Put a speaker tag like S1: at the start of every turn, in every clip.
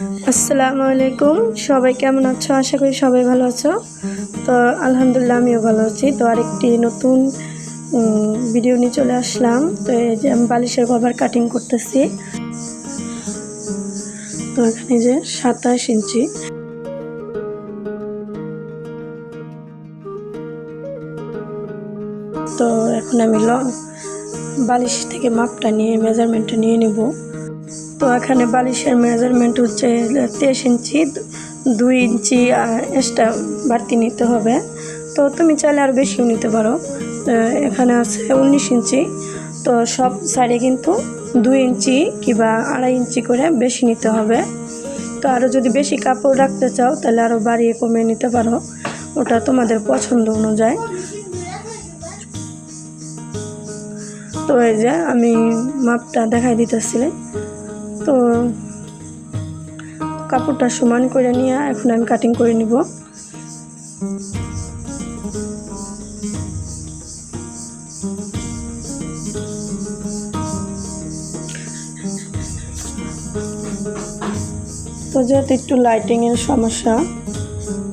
S1: আসসালামু আলাইকুম। সবাই কেমন আছো? আশা করি সবাই ভালো আছো। তো আলহামদুলিল্লাহ আমিও ভালো আছি। তো আরেকটি নতুন ভিডিও নিয়ে চলে আসলাম। তো এই যে আমি বালিশের কভার কাটিং করতেছি। তো এখানে যে সাতাশ ইঞ্চি। তো এখন আমি ল বালিশ থেকে মাপটা নিয়ে মেজারমেন্টটা নিয়ে নেব। তো এখানে বালিশের মেজারমেন্ট হচ্ছে তেইশ ইঞ্চি, দুই ইঞ্চি এক্সট্রা বাড়তি নিতে হবে। তো তুমি চাইলে আরও বেশিও নিতে পারো। এখানে আছে উনিশ ইঞ্চি। তো সব সাইডে কিন্তু দুই ইঞ্চি কিংবা আড়াই ইঞ্চি করে বেশি নিতে হবে। তো আরও যদি বেশি কাপড় রাখতে চাও, তাহলে আরও বাড়িয়ে কমিয়ে নিতে পারো। ওটা তোমাদের পছন্দ অনুযায়ী। তো এই যে আমি মাপটা দেখাই দিতেছি। তো কাপড়টা সমান করে নিয়ে এখন আমি কাটিং করে নিব। তো যেহেতু একটু লাইটিংয়ের সমস্যা,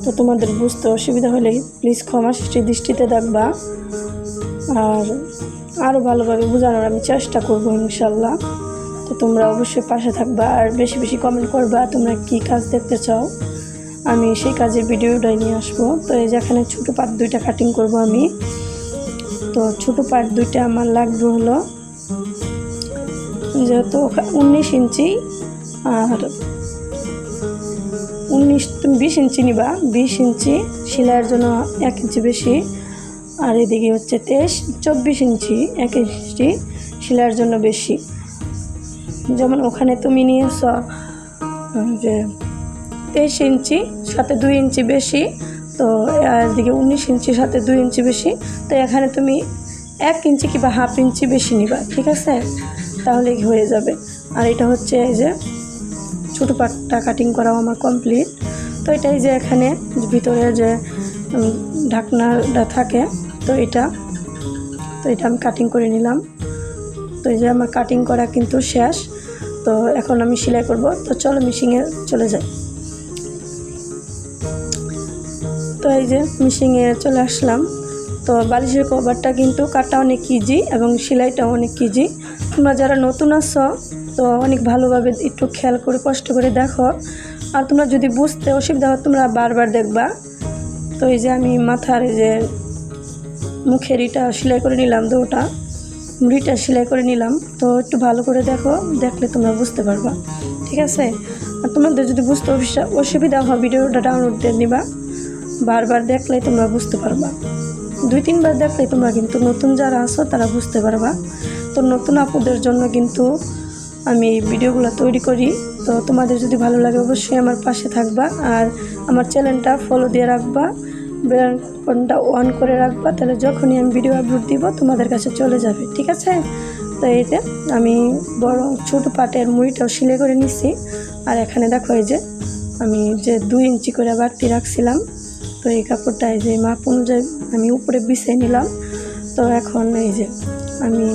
S1: তো তোমাদের বুঝতে অসুবিধা হলে প্লিজ ক্ষমা সৃষ্টি দৃষ্টিতে দেখবা। আর আরও ভালোভাবে বোঝানোর আমি চেষ্টা করব ইনশাল্লাহ। তো তোমরা অবশ্যই পাশে থাকবা আর বেশি বেশি কমেন্ট করবা তোমরা কি কাজ দেখতে চাও। আমি সেই কাজের ভিডিওটাই নিয়ে আসব। তো এই যেখানে ছোটো পার্ট দুইটা কাটিং করব আমি। তো ছোটো পার্ট দুইটা আমার লাগবে হলো যেহেতু উনিশ ইঞ্চি আর উনিশ বিশ ইঞ্চি নিবা। বিশ ইঞ্চি সেলাইয়ের জন্য এক ইঞ্চি বেশি। আর এদিকে হচ্ছে তেইশ, চব্বিশ ইঞ্চি এক ইঞ্চি সেলাইয়ের জন্য বেশি। যেমন ওখানে তুমি নিয়েছ যে তেইশ ইঞ্চি, সাথে দুই ইঞ্চি বেশি, তো এদিকে উনিশ ইঞ্চি, সাথে দুই ইঞ্চি বেশি, তো এখানে তুমি এক ইঞ্চি কিংবা হাফ ইঞ্চি বেশি নিবা, ঠিক আছে? তাহলে হয়ে যাবে? আর এটা হচ্ছে এই যে ছোটো পাটটা কাটিং করাও আমার কমপ্লিট তো এটাই যে এখানে ভিতরে যে ঢাকনাটা থাকে, তো এটা তো এটা আমি কাটিং করে নিলাম। তো এই যে আমার কাটিং করা কিন্তু শেষ। তো এখন আমি সেলাই করব। তো চলো মিশিংয়ে চলে যাই। তো এই যে মিশিংয়ে চলে আসলাম। তো বালিশের কভারটা কিন্তু কাটা অনেক ইজি এবং সেলাইটাও অনেক ইজি তোমরা যারা নতুন আছো, তো অনেক ভালোভাবে একটু খেয়াল করে, কষ্ট করে দেখো। আর তোমরা যদি বুঝতে অসুবিধা হয়, তোমরা বারবার দেখবা। তো এই যে আমি মাথার এই যে মুখের এটা সেলাই করে নিলাম তো মুড়িটা সেলাই করে নিলাম। তো একটু ভালো করে দেখো, দেখলে তোমরা বুঝতে পারবা। ঠিক আছে? আর তোমাদের যদি বুঝতে অসুবিধা- হয়, ভিডিওটা ডাউনলোড দিয়ে নিবা। বারবার দেখলেই তোমরা বুঝতে পারবা। দুই, তিনবার দেখলেই তোমরা কিন্তু নতুন যারা আছো, তারা বুঝতে পারবা। তো নতুন আপুদের জন্য কিন্তু আমি এই ভিডিওগুলো তৈরি করি। তো তোমাদের যদি ভালো লাগে, অবশ্যই আমার পাশে থাকবা। আর আমার চ্যানেলটা ফলো দিয়ে রাখবা। বেলকনটা অন করে রাখবা, তাহলে যখনই আমি ভিডিও আপলোড দিব, তোমাদের কাছে চলে যাবে, ঠিক আছে? তো এইতে আমি বড় ছোটো পাটের মুড়িটাও সিলাই করে নিচ্ছি আর এখানে দেখো এই যে আমি যে দুই ইঞ্চি করে বাড়তি রাখছিলাম, তো এই কাপড়টা এই যে মাপ অনুযায়ী আমি উপরে বিছিয়ে নিলাম। তো এখন এই যে আমি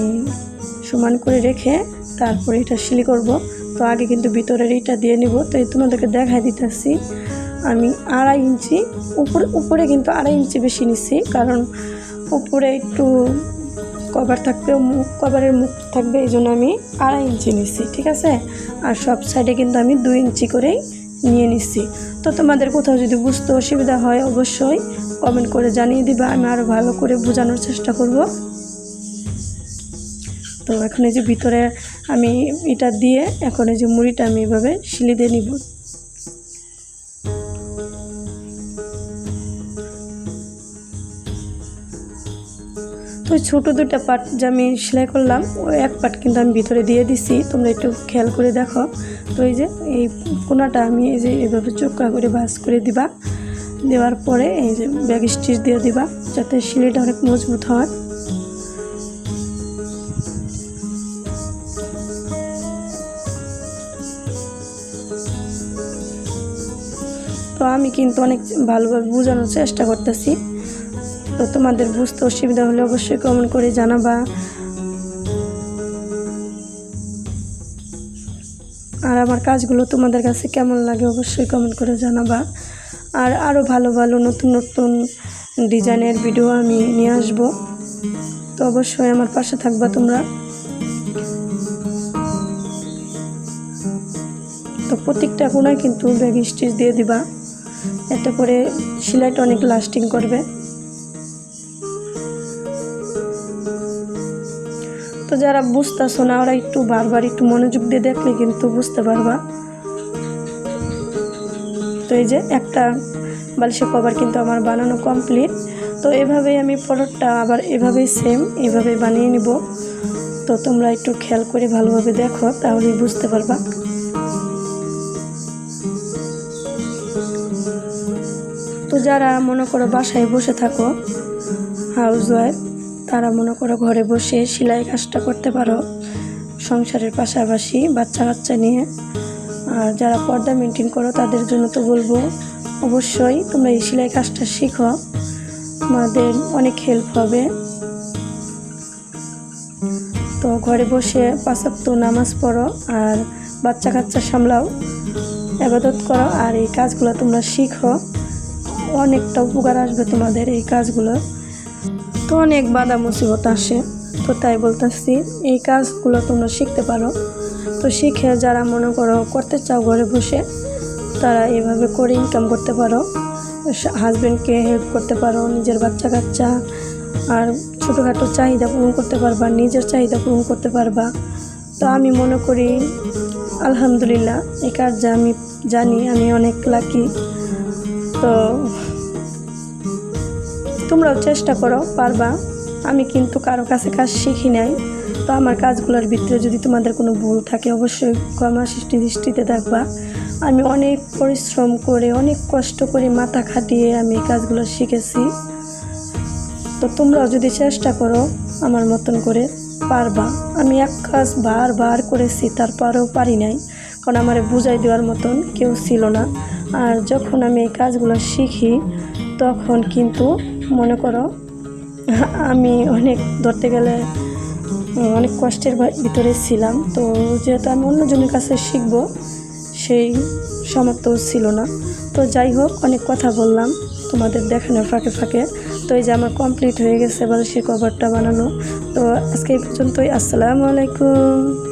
S1: সমান করে রেখে তারপরে এটা সিলি করব। তো আগে কিন্তু ভিতরের এইটা দিয়ে নিব, তো এই তোমাদেরকে দেখাই দিতেছি। আমি আড়াই ইঞ্চি, উপরে উপরে কিন্তু আড়াই ইঞ্চি বেশি নিচ্ছি, কারণ উপরে একটু কভার থাকবে মুখ কভারের মুখ থাকবে, এই জন্য আমি আড়াই ইঞ্চি নিচ্ছি, ঠিক আছে? আর সব সাইডে কিন্তু আমি দুই ইঞ্চি করেই নিয়ে নিচ্ছি। তো তোমাদের কোথাও যদি বুঝতে অসুবিধা হয়, অবশ্যই কমেন্ট করে জানিয়ে দিবা, আমি আরও ভালো করে বোঝানোর চেষ্টা করব। তো এখন এই যে ভিতরে আমি এটা দিয়ে, এখন এই যে মুড়িটা আমি এভাবে সিলি দিয়ে নিব। তো ছোটো দুটো পার্ট যে আমি সেলাই করলাম, ওই এক পার্ট কিন্তু আমি ভিতরে দিয়ে দিছি। তোমরা একটু খেয়াল করে দেখো। তো এই যে, এই কোনাটা আমি এই যে এভাবে চোখা করে ভাঁজ করে দিবা। দেওয়ার পরে এই যে ব্যাগ স্টিচ দিয়ে দিবা, যাতে সিলিটা অনেক মজবুত হয়। তো আমি কিন্তু অনেক ভালোভাবে বোঝানোর চেষ্টা করতেছি। তো তোমাদের বুঝতে অসুবিধা হলে অবশ্যই কমেন্ট করে জানাবা। আর আমার কাজগুলো তোমাদের কাছে কেমন লাগে অবশ্যই কমেন্ট করে জানাবা। আর আরও ভালো ভালো নতুন নতুন ডিজাইনের ভিডিও আমি নিয়ে আসব। তো অবশ্যই আমার পাশে থাকবা তোমরা। তো প্রত্যেকটা কোনায় কিন্তু ব্যাগ স্টিচ দিয়ে দিবা। এতে করে সেলাইটা অনেক লাস্টিং করবে। তো যারা বুঝতেছো না, ওরা একটু বারবার একটু মনোযোগ দিয়ে দেখলে কিন্তু বুঝতে পারবা। তো এই যে একটা বালিশের কভার কিন্তু আমার বানানো কমপ্লিট। তো এভাবেই আমি পরোটা আবার এভাবেই সেম এভাবেই বানিয়ে নিব। তো তোমরা একটু খেয়াল করে ভালোভাবে দেখো, তাহলেই বুঝতে পারবা। তো যারা মনে করো বাসায় বসে থাকো হাউস ওয়াইফ তারা মনে করো ঘরে বসে সেলাই কাজটা করতে পারো। সংসারের পাশাপাশি বাচ্চা কাচ্চা নিয়ে। আর যারা পর্দা মেনটেন করো, তাদের জন্য তো বলব অবশ্যই তোমরা এই সেলাই কাজটা শিখো। তোমাদের অনেক হেল্প হবে। তো ঘরে বসে পাঁচাত্ত নামাজ পড়ো আর বাচ্চা কাচ্চা সামলাও, আবাদত করো আর এই কাজগুলো তোমরা শিখো। অনেকটা উপকার আসবে তোমাদের এই কাজগুলো। তো অনেক বাধা মুসিবত আসে। তো তাই বলতেছি, এই কাজগুলো তোমরা শিখতে পারো। তো শিখে যারা মনে করো করতে চাও ঘরে বসে, তারা এভাবে করে ইনকাম করতে পারো। হাজব্যান্ডকে হেল্প করতে পারো, নিজের বাচ্চা কাচ্চা, আর ছোটোখাটো চাহিদা পূরণ করতে পারবা, নিজের চাহিদা পূরণ করতে পারবা। তো আমি মনে করি, আলহামদুলিল্লাহ, এই কাজ আমি জানি, আমি অনেক লাকি তো তোমরাও চেষ্টা করো, পারবা। আমি কিন্তু কারও কাছে কাজ শিখি নাই। তো আমার কাজগুলোর ভিতরে যদি তোমাদের কোনো ভুল থাকে, অবশ্যই ক্ষমা সৃষ্টি দৃষ্টিতে দেখবা। আমি অনেক পরিশ্রম করে, অনেক কষ্ট করে মাথা খাটিয়ে আমি এই কাজগুলো শিখেছি। তো তোমরাও যদি চেষ্টা করো আমার মতন করে, পারবা। আমি এক কাজ বারবার করেছি, তারপরেও পারি নাই। কারণ আমার বুঝাই দেওয়ার মতন কেউ ছিল না। আর যখন আমি এই কাজগুলো শিখি, তখন কিন্তু মনে করো, আমি অনেক ধরতে গেলে অনেক কষ্টের ভিতরে ছিলাম। তো যেহেতু আমি অন্যজনের কাছে শিখব, সেই সামর্থ্য ছিল না। তো যাই হোক, অনেক কথা বললাম তোমাদের দেখানোর ফাঁকে ফাঁকে। তো এই যে আমার কমপ্লিট হয়ে গেছে সে কভারটা বানানো। তো আজকে এই পর্যন্তই। আসসালামু আলাইকুম।